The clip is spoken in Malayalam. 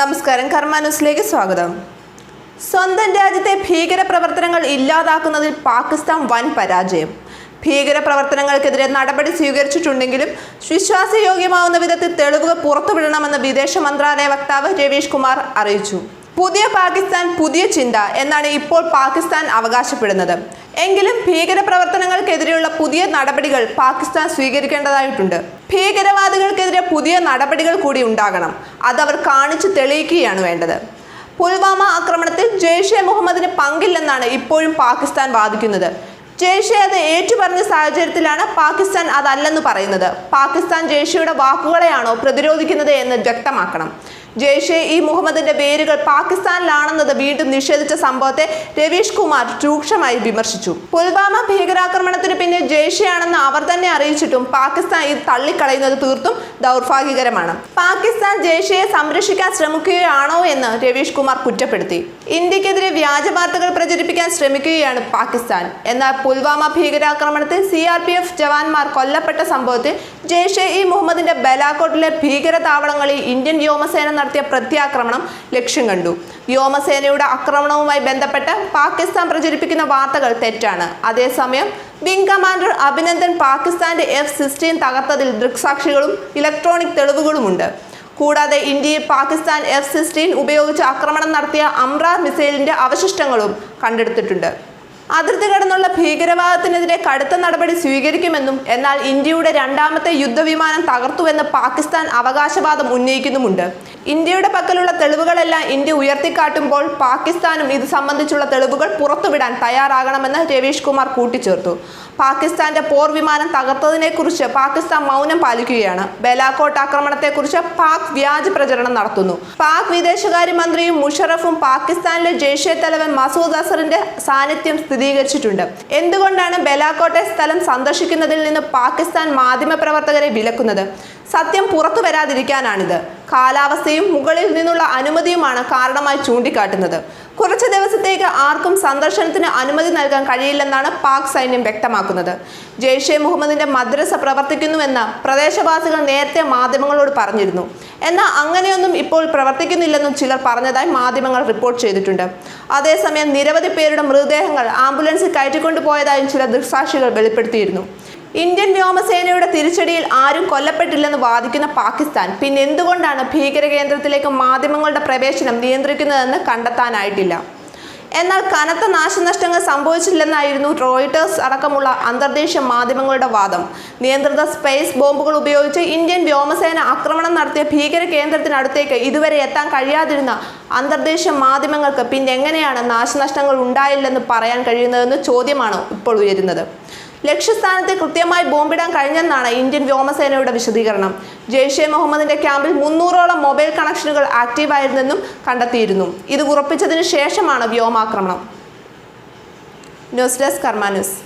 നമസ്കാരം കർമാനുസിലേക്ക് സ്വാഗതം. സ്വന്തം രാജ്യത്തെ ഭീകര പ്രവർത്തനങ്ങൾ ഇല്ലാതാക്കുന്നതിൽ പാകിസ്ഥാൻ വൻ പരാജയം. ഭീകര പ്രവർത്തനങ്ങൾക്കെതിരെ നടപടി സ്വീകരിച്ചിട്ടുണ്ടെങ്കിലും വിശ്വാസയോഗ്യമാവുന്ന വിധത്തിൽ തെളിവുകൾ പുറത്തുവിടണമെന്ന് വിദേശ മന്ത്രാലയ വക്താവ് രവീഷ് കുമാർ അറിയിച്ചു. പുതിയ പാകിസ്ഥാൻ പുതിയ ചിന്ത എന്നാണ് ഇപ്പോൾ പാകിസ്ഥാൻ അവകാശപ്പെടുന്നത്. എങ്കിലും ഭീകര പ്രവർത്തനങ്ങൾക്കെതിരെയുള്ള പുതിയ നടപടികൾ പാകിസ്ഥാൻ സ്വീകരിക്കേണ്ടതായിട്ടുണ്ട്. ഭീകരവാദികൾക്കെതിരെ പുതിയ നടപടികൾ കൂടി ഉണ്ടാകണം. അതവർ കാണിച്ചു തെളിയിക്കുകയാണ് വേണ്ടത്. പുൽവാമ ആക്രമണത്തിൽ ജെയ്ഷെ മുഹമ്മദിന് പങ്കില്ലെന്നാണ് ഇപ്പോഴും പാകിസ്ഥാൻ വാദിക്കുന്നത്. ജെയ്ഷെ അത് ഏറ്റുപറഞ്ഞ സാഹചര്യത്തിലാണ് പാകിസ്ഥാൻ അതല്ലെന്ന് പറയുന്നത്. പാകിസ്ഥാൻ ജെയ്ഷയുടെ വാക്കുകളെയാണോ പ്രതിരോധിക്കുന്നത് എന്ന് വ്യക്തമാക്കണം. ജെയ്ഷെ ഇ മുഹമ്മദിന്റെ പേരുകൾ പാകിസ്ഥാനിലാണെന്നത് വീണ്ടും നിഷേധിച്ച സംഭവത്തെ രവീഷ് കുമാർ രൂക്ഷമായി വിമർശിച്ചു. പുൽവാമ ഭീകരാക്രമണത്തിന് പിന്നിൽ ജെയ്ഷെയാണെന്ന് അവർ തന്നെ അറിയിച്ചിട്ടും പാകിസ്ഥാൻ ഇത് തള്ളിക്കളയുന്നത് തീർത്തും ദൗർഭാഗ്യകരമാണ്. പാകിസ്ഥാൻ ജെയ്ഷെയെ സംരക്ഷിക്കാൻ ശ്രമിക്കുകയാണോ എന്ന് രവീഷ് കുമാർ കുറ്റപ്പെടുത്തി. ഇന്ത്യക്കെതിരെ വ്യാജ വാർത്തകൾ പ്രചരിപ്പിക്കാൻ ശ്രമിക്കുകയാണ് പാകിസ്ഥാൻ. എന്നാൽ പുൽവാമ ഭീകരാക്രമണത്തിൽ സി ആർ പി എഫ് ജവാന്മാർ കൊല്ലപ്പെട്ട സംഭവത്തിൽ ജെയ്ഷെ ഇ മുഹമ്മദിന്റെ ബലാക്കോട്ടിലെ ഭീകര താവളങ്ങളിൽ ഇന്ത്യൻ വ്യോമസേന നടത്തിയ പ്രത്യാക്രമണം ലക്ഷ്യം കണ്ടു. വ്യോമസേനയുടെ ആക്രമണവുമായി ബന്ധപ്പെട്ട് പാകിസ്ഥാൻ പ്രചരിപ്പിക്കുന്ന വാർത്തകൾ തെറ്റാണ്. അതേസമയം വിംഗ് കമാൻഡർ അഭിനന്ദൻ പാകിസ്ഥാന്റെ എഫ് സിക്സ്റ്റീൻ തകർത്തതിൽ ദൃക്സാക്ഷികളും ഇലക്ട്രോണിക് തെളിവുകളുമുണ്ട്. കൂടാതെ ഇന്ത്യയിൽ പാകിസ്ഥാൻ എഫ് സിക്സ്റ്റീൻ ഉപയോഗിച്ച് ആക്രമണം നടത്തിയ അമ്രാർ മിസൈലിന്റെ അവശിഷ്ടങ്ങളും കണ്ടെടുത്തിട്ടുണ്ട്. അതിർത്തി കടന്നുള്ള ഭീകരവാദത്തിനെതിരെ കടുത്ത നടപടി സ്വീകരിക്കുമെന്നും എന്നാൽ ഇന്ത്യയുടെ രണ്ടാമത്തെ യുദ്ധവിമാനം തകർത്തുവെന്ന് പാകിസ്ഥാൻ അവകാശവാദം ഉന്നയിക്കുന്നുമുണ്ട്. ഇന്ത്യയുടെ പക്കലുള്ള തെളിവുകളെല്ലാം ഇന്ത്യ ഉയർത്തിക്കാട്ടുമ്പോൾ പാകിസ്ഥാനും ഇത് സംബന്ധിച്ചുള്ള തെളിവുകൾ പുറത്തുവിടാൻ തയ്യാറാകണമെന്ന് രവീഷ് കുമാർ കൂട്ടിച്ചേർത്തു. പാകിസ്ഥാന്റെ പോർ വിമാനം തകർത്തതിനെക്കുറിച്ച് പാകിസ്ഥാൻ മൗനം പാലിക്കുകയാണ്. ബലാക്കോട്ട് ആക്രമണത്തെക്കുറിച്ച് പാക് വ്യാജ പ്രചരണം നടത്തുന്നു. പാക് വിദേശകാര്യമന്ത്രിയും മുഷറഫും പാകിസ്ഥാനിലെ ജെയ്ഷെ തലവൻ മസൂദ് അസറിന്റെ സാന്നിധ്യം സ്ഥിരീകരിച്ചിട്ടുണ്ട്. എന്തുകൊണ്ടാണ് ബലാക്കോട്ടെ സ്ഥലം സന്ദർശിക്കുന്നതിൽ നിന്ന് പാകിസ്ഥാൻ മാധ്യമപ്രവർത്തകരെ വിലക്കുന്നത്? സത്യം പുറത്തു വരാതിരിക്കാനാണിത് കാലാവസ്ഥയും മുകളിൽ നിന്നുള്ള അനുമതിയുമാണ് കാരണമായി ചൂണ്ടിക്കാട്ടുന്നത്. കുറച്ച് ദിവസത്തേക്ക് ആർക്കും സന്ദർശനത്തിന് അനുമതി നൽകാൻ കഴിയില്ലെന്നാണ് പാക് സൈന്യം വ്യക്തമാക്കുന്നത്. ജെയ്ഷെ മുഹമ്മദിന്റെ മദ്രസ പ്രവർത്തിക്കുന്നുവെന്ന് പ്രദേശവാസികൾ നേരത്തെ മാധ്യമങ്ങളോട് പറഞ്ഞിരുന്നു. എന്നാൽ അങ്ങനെയൊന്നും ഇപ്പോൾ പ്രവർത്തിക്കുന്നില്ലെന്നും ചിലർ പറഞ്ഞതായി മാധ്യമങ്ങൾ റിപ്പോർട്ട് ചെയ്തിട്ടുണ്ട്. അതേസമയം നിരവധി പേരുടെ മൃതദേഹങ്ങൾ ആംബുലൻസിൽ കയറ്റിക്കൊണ്ടുപോയതായും ചില ദൃക്സാക്ഷികൾ വെളിപ്പെടുത്തിയിരുന്നു. ഇന്ത്യൻ വ്യോമസേനയുടെ തിരിച്ചടിയിൽ ആരും കൊല്ലപ്പെട്ടില്ലെന്ന് വാദിക്കുന്ന പാകിസ്ഥാൻ പിന്നെ എന്തുകൊണ്ടാണ് ഭീകര കേന്ദ്രത്തിലേക്ക് മാധ്യമങ്ങളുടെ പ്രവേശനം നിയന്ത്രിക്കുന്നതെന്ന് കണ്ടെത്താനായിട്ടില്ല? എന്നാൽ കനത്ത നാശനഷ്ടങ്ങൾ സംഭവിച്ചില്ലെന്നായിരുന്നു റോയിട്ടേഴ്സ് അടക്കമുള്ള അന്തർദേശീയ മാധ്യമങ്ങളുടെ വാദം. നിയന്ത്രിത സ്പേസ് ബോംബുകൾ ഉപയോഗിച്ച് ഇന്ത്യൻ വ്യോമസേന ആക്രമണം നടത്തിയ ഭീകര കേന്ദ്രത്തിനടുത്തേക്ക് ഇതുവരെ എത്താൻ കഴിയാതിരുന്ന അന്തർദേശീയ മാധ്യമങ്ങൾക്ക് പിന്നെ എങ്ങനെയാണ് നാശനഷ്ടങ്ങൾ ഉണ്ടായില്ലെന്ന് പറയാൻ കഴിയുന്നതെന്ന് ചോദ്യമാണ് ഇപ്പോൾ ഉയരുന്നത്. ലക്ഷ്യസ്ഥാനത്ത് കൃത്യമായി ബോംബിടാൻ കഴിഞ്ഞെന്നാണ് ഇന്ത്യൻ വ്യോമസേനയുടെ വിശദീകരണം. ജെയ്ഷെ മുഹമ്മദിന്റെ ക്യാമ്പിൽ മുന്നൂറോളം മൊബൈൽ കണക്ഷനുകൾ ആക്റ്റീവായിരുന്നെന്നും കണ്ടെത്തിയിരുന്നു. ഇത് ഉറപ്പിച്ചതിന് ശേഷമാണ് വ്യോമാക്രമണം. News desk news.